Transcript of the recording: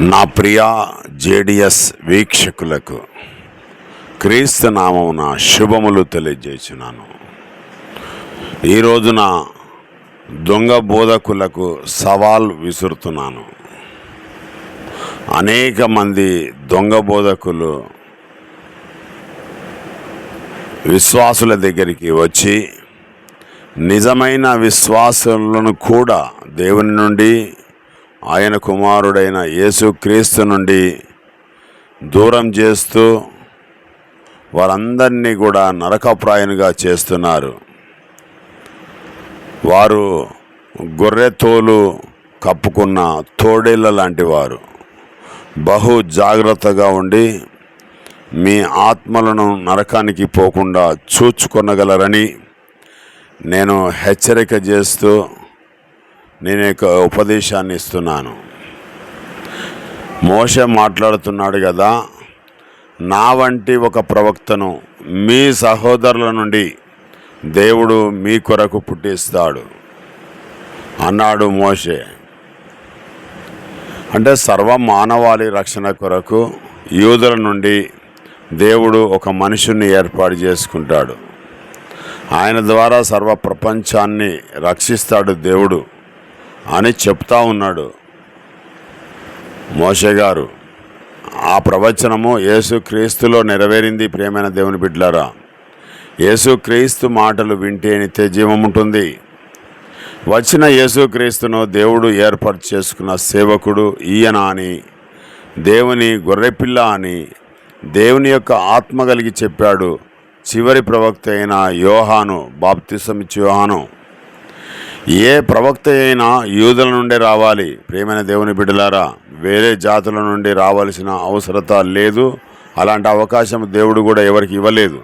నా ప్రియ జేడిఎస్ వీక్షకులకు క్రీస్తు నామమున శుభములు తెలియజేస్తున్నాను. ఈ రోజున దొంగ బోధకులకు సవాల్ విసురుతున్నాను. అనేక మంది దొంగ బోధకులు విశ్వాసుల దగ్గరికి వచ్చి నిజమైన విశ్వాసులను కూడా దేవుని నుండి ఆయన కుమారుడైన యేసుక్రీస్తు నుండి దూరం చేస్తూ వారందరినీ కూడా నరకప్రాయునిగా చేస్తున్నారు. వారు గొర్రె తోలు కప్పుకున్న తోడేళ్ళ లాంటి వారు. బహు జాగ్రత్తగా ఉండి మీ ఆత్మలను నరకానికి పోకుండా చూచుకొనగలరని నేను హెచ్చరిక చేస్తూ నేను యొక్క ఉపదేశాన్ని ఇస్తున్నాను. మోస మాట్లాడుతున్నాడు కదా నా వంటి ఒక ప్రవక్తను మీ సహోదరుల నుండి దేవుడు మీ కొరకు పుట్టిస్తాడు అన్నాడు మోషే. అంటే సర్వ మానవాళి రక్షణ కొరకు యూదుల నుండి దేవుడు ఒక మనుషుని ఏర్పాటు చేసుకుంటాడు. ఆయన ద్వారా సర్వ ప్రపంచాన్ని రక్షిస్తాడు దేవుడు. అని చెప్తా ఉన్నాడు. మోషే గారు ఆ ప్రవచనము యేసుక్రీస్తులో నెరవేరింది ప్రేమైన దేవుని బిడ్డలారా. యేసుక్రీస్తు మాటలు వింటే నిత్య జీవం ఉంటుంది. వచ్చిన యేసుక్రీస్తును దేవుడు ఏర్పాటు చేసుకున్న సేవకుడు ఈయన అని దేవుని గొర్రెపిల్ల అని దేవుని యొక్క ఆత్మ కలిగి చెప్పాడు. చివరి ప్రవక్త అయిన యోహాను బాప్తిసమిచ్చి యోహాను. ఏ ప్రవక్త అయినా యూదుల నుండి రావాలి. ప్రేమైన దేవుని బిడ్డలారా వేరే జాతుల నుండి రావాల్సిన అవసరత లేదు. అలాంటి అవకాశం దేవుడు కూడా ఎవరికి ఇవ్వలేదు.